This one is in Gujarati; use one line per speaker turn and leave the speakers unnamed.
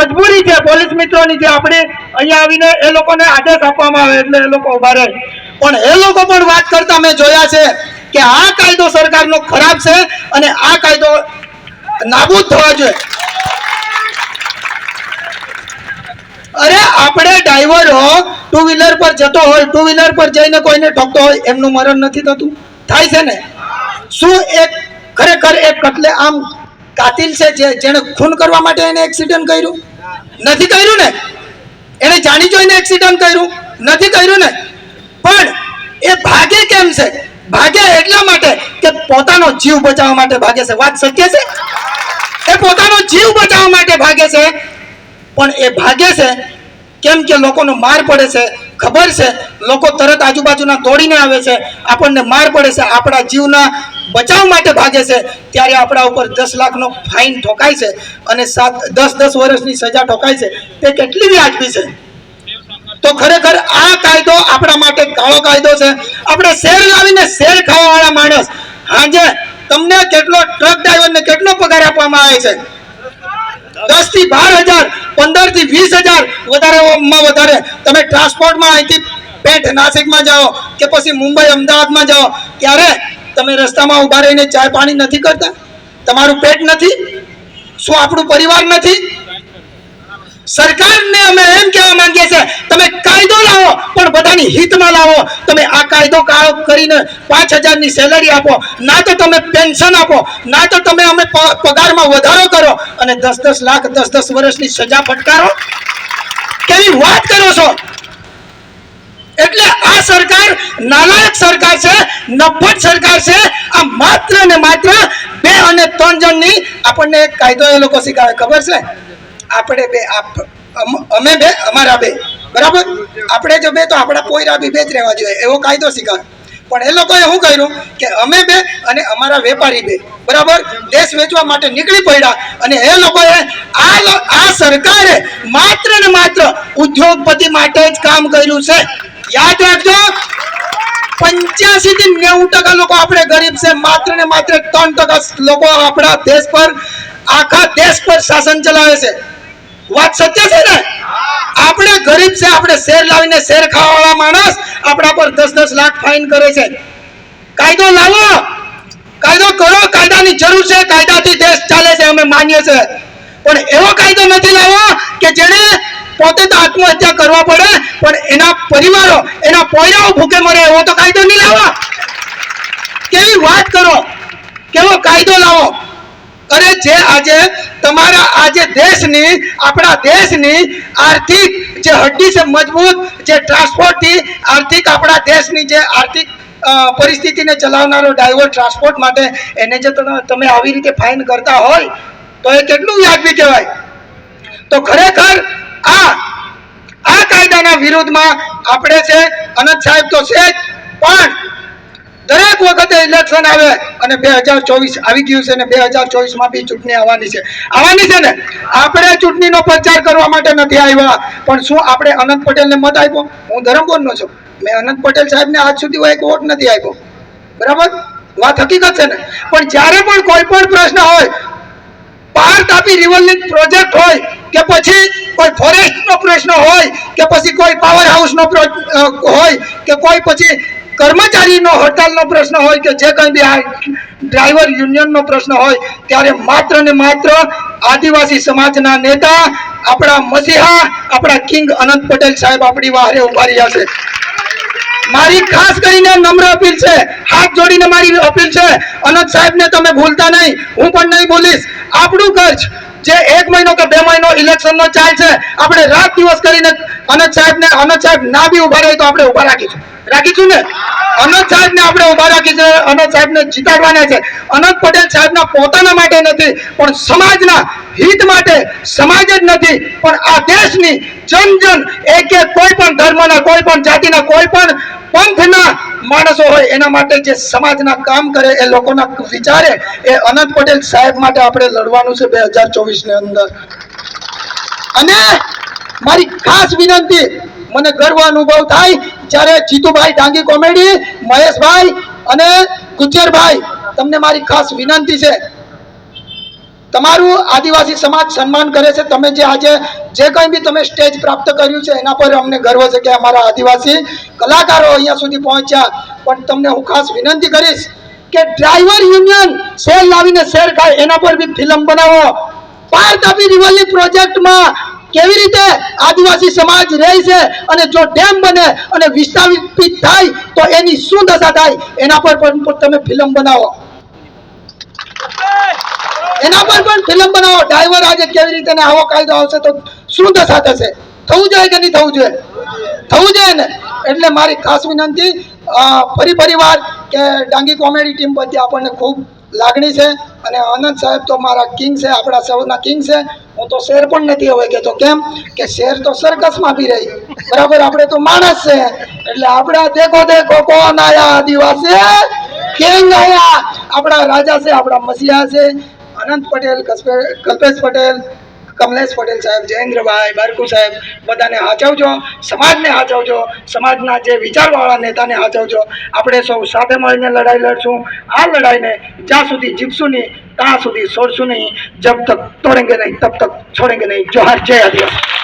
મજબૂરી છે. પોલીસ મિત્રોની જે આપણે અહીંયા આવીને એ લોકોને આદેશ આપવામાં આવે એટલે એ લોકો ઊભા રહે.
પણ એ લોકો પણ વાત કરતા મેં જોયા છે કે આ કાયદો સરકારનો ખરાબ છે અને આ કાયદો નાબૂદ થવા જોઈએ. અરે આપણે ડ્રાઈવરો ટુ વ્હીલર પર જતો હોય ટુ વ્હીલર પર જઈને કોઈને ઠોકતો હોય, એમનું મરણ નથી થતું. થાય છે ને? શું એક ખરેખર એક કટલે આમ કાતિલ છે જે જેણે ખૂન કરવા માટે એને એક્સિડન્ટ કર્યું? નથી કર્યું ને? એને જાણી જોઈને એક્સિડન્ટ કર્યું? નથી કર્યું ને? પણ એ ભાગે કેમ છે? ભાગે એટલા માટે કે પોતાનો જીવ બચાવવા માટે ભાગે છે. વાત શક્ય છે? એ પોતાનો જીવ બચાવવા માટે ભાગે છે. પણ એ ભાગે છે કેમ કે લોકોનો માર પડે છે? ખબર છે? લોકો તરત આજુબાજુના દોડીને આવે છે. આપણને માર પડે છે. આપણા જીવના બચાવ માટે ભાગે છે. ત્યારે આપણા ઉપર દસ લાખનો ફાઇન ઠોકાય છે અને સાત, દસ દસ વર્ષની સજા ઠોકાય છે. તે કેટલી વ્યાજબી છે? તો ખરેખર આ કાયદો આપણા માટે કાળો કાયદો છે. આપણે શેર લાવીને શેર ખાવાવાળા માણસ. હાજે તમને કેટલો ટ્રક ડ્રાઈવરને કેટલો પગાર આપવામાં આવે છે? દસથી બાર હજાર પંદરથી વીસ હજાર વધારેમાં વધારે. તમે ટ્રાન્સપોર્ટમાં અહીંથી પેટ નાસિકમાં જાઓ કે પછી મુંબઈ, અમદાવાદમાં જાઓ, ત્યારે તમે રસ્તામાં ઊભા રહીને ચાય પાણી નથી કરતા? તમારું પેટ નથી? શું આપણું પરિવાર નથી? સરકારને અમે એમ કહેવા માંગીએ છીએ, તમે કાયદો લાવો હિતમાં લાવો. તમે આ કાયદો કરીને પાંચ હજારની સેલરી આપો. ના તો તમે પેન્શન આપો. ના તો તમે અમે પગારમાં વધારો કરો. અને દસ દસ લાખ, દસ દસ વર્ષની સજા ફટકારો. કેવી વાત કરો છો? એટલે આ સરકાર નાલાયક સરકાર છે નફટ સરકાર છે. આ માત્ર ને માત્ર બે અને ત્રણ જણની આપણને એક કાયદો એ લોકો શીખવે ખબર છે? આપણે બે, આપ- અમે બે, અમારા બે. બરાબર? આપણે જો બે તો આપણા પોયરા બી જ રહેવા જોઈએ, એવો કાયદો શીખાય પણ એ લોકોએ શું કર્યું કે અમે બે અને અમારા વેપારી બે, બરાબર? દેશ વેચવા માટે નીકળી પડ્યા અને એ લોકોએ આ આ સરકારે માત્ર ને માત્ર ઉદ્યોગપતિ માટે જ કામ કર્યું છે. યાદ રાખજો, પંચ્યાસી થી નેવું ટકા લોકો આપણે ગરીબ છે, માત્ર ને માત્ર ત્રણ ટકા લોકો આપણા દેશ પર, આખા દેશ પર શાસન ચલાવે છે. વાત સત્ય છે ને? આપણે ગરીબ છે, આપણે શેર લાવીને શેર ખાવાવાળા માણસ આપણા પર દસ દસ લાખ ફાઇન કરે છે. કાયદો લાવો. કાયદો કરો, કાયદાની જરૂર છે, કાયદાથી દેશ ચાલે છે, અમે માનીએ છીએ. પણ એવો કાયદો નથી લાવો કે જેને પોતે તો આત્મહત્યા કરવા પડે, પણ એના પરિવારો, એના પોયરાઓ ભૂખે મરે, એવો તો કાયદો નહીં લાવો. કેવી વાત કરો. કેવો કાયદો લાવો. અરે જે આજે તમારા આજે દેશની, આપણા દેશની આર્થિક જે હડ્ડી છે મજબૂત, જે ટ્રાન્સપોર્ટથી આર્થિક આપણા દેશની જે આર્થિક પરિસ્થિતિને ચલાવનારો ડ્રાઈવર ટ્રાન્સપોર્ટ માટે એને જે તમે- આવી રીતે ફાઇન કરતા હોય, તો એ કેટલું વ્યાજબી કહેવાય? તો ખરેખર આ આ કાયદાના વિરુદ્ધમાં આપણે છે, અનંત સાહેબ તો છે જ, પણ દરેક વખતે ઇલેક્શન આવે અને બે હજાર ચોવીસ આવી ગયું છે ને બે હજાર ચોવીસમાં બી ચૂંટણી આવવાની છે. આવવાની છે ને? આપણે ચૂંટણીનો પ્રચાર કરવા માટે નથી આવ્યા. પણ શું આપણે અનંત પટેલને મત આપ્યો? હું ધરમપુરનો છું. મેં અનંત પટેલ સાહેબને આજ સુધી એક વોટ નથી આપ્યો. બરાબર? વાત હકીકત છે ને? પણ જ્યારે પણ કોઈ પણ પ્રશ્ન હોય પાર તાપી રિવરલિંક પ્રોજેક્ટ હોય, કે પછી કોઈ ફોરેસ્ટ નો પ્રશ્ન હોય, કે પછી કોઈ પાવર હાઉસ નો હોય, કે કોઈ પછી કર્મચારીનો હડતાલનો પ્રશ્ન હોય કે જે કંઈ બી આ ડ્રાઈવર યુનિયનનો પ્રશ્ન હોય, ત્યારે માત્ર ને માત્ર આદિવાસી સમાજના નેતા, આપણા મસીહા, આપણા કિંગ અનંત પટેલ સાહેબ આપણી વાહરે ઊભા રહ્યા છે. મારી ખાસ કરીને નમ્ર અપીલ છે, હાથ જોડીને મારી અપીલ છે, અનંત સાહેબને તમે ભૂલતા નહીં, હું પણ નહીં ભૂલીશ. આપણું ખર્ચ જે એક મહિનો કે બે મહિનો ઇલેક્શનનો ચાલ છે, આપણે રાત દિવસ કરીને અનંત સાહેબને, અનંત સાહેબ ના બી ઊભા રહી તો આપણે ઊભા રાખીશું. રાખીશું ને? અનંત સાહેબને આપણે ઊભા રાખીશું અનંત સાહેબને જીતાડવાના છે. અનંત પટેલ સાહેબના પોતાના માટે નથી, પણ સમાજના હિત માટે સમાજ જ નથી. પણ આ દેશની જન જન એક એક કોઈ પણ ધર્મના, કોઈ પણ જાતિના, કોઈ પણ પંથના માણસો હોય, એના માટે જે સમાજના કામ કરે, એ લોકોના વિચારે, એ અનંત પટેલ સાહેબ માટે આપણે લડવાનું છે બે હજાર ચોવીસની અંદર. અને મારી ખાસ વિનંતી મને ગર્વ અનુભવ થાય જ્યારે જીતુભાઈ ડાંગી કોમેડી, મહેશભાઈ અને ગુજ્જરભાઈ તમને મારી ખાસ વિનંતી છે. તમારું આદિવાસી સમાજ સન્માન કરે છે. તમે જે આજે જે કંઈ બી તમે સ્ટેજ પ્રાપ્ત કર્યું છે, એના પર અમને ગર્વ છે કે અમારા આદિવાસી કલાકારો અહીંયા સુધી પહોંચ્યા. પણ તમને હું ખાસ વિનંતી કરીશ કે ડ્રાઈવર યુનિયન શેર લાવીને શેર ખાય, એના પર બી ફિલ્મ બનાવો. પાર તાપી રિવરલી પ્રોજેક્ટમાં કેવી રીતે આદિવાસી સમાજ રહે છે અને જો ડેમ બને અને વિસ્થાપિત થાય તો એની શું દશા થાય? એના પર પણ તમે ફિલ્મ બનાવો. એના પર પણ ફિલ્મ બનાવો. ડ્રાઈવર આજે કેવી રીતે ને આવો કાયદો આવશે તો શું દશા થશે? થવું જોઈએ કે નહીં થવું જોઈએ? થવું જોઈએ ને? એટલે મારી ખાસ વિનંતી ફરી પરિવાર કે ડાંગી કોમેડી ટીમ બધી આપણને ખૂબ લાગણી છે અને આનંદ સાહેબ તો મારા કિંગ છે, આપણા સૌના કિંગ છે. હું તો શેર પણ નથી હવે કહેતો. કેમ? કે શેર તો સર્કસમાં બી રહી. બરાબર? આપણે તો માણસ છે. એટલે આપણા દેખો દેખો કોણ આયા આદિવાસી? કેંગ આયા. આપણા રાજા છે, આપણા મસીહા છે. અનંત પટેલ, કલ્પે- કલ્પેશ પટેલ, કમલેશ પટેલ સાહેબ, જયેન્દ્રભાઈ, બારકુ સાહેબ, બધાને હાચવજો. સમાજને હાચવજો. સમાજના જે વિચારવાળા નેતાને હાચવજો. આપણે સૌ સાથે મળીને લડાઈ લડશું. આ લડાઈને જ્યાં સુધી જીતશું નહીં ત્યાં સુધી છોડશું નહીં જબ તક તોડેંગે નહીં તબ તક છોડેંગે નહીં જોહાર જય આદિવાસી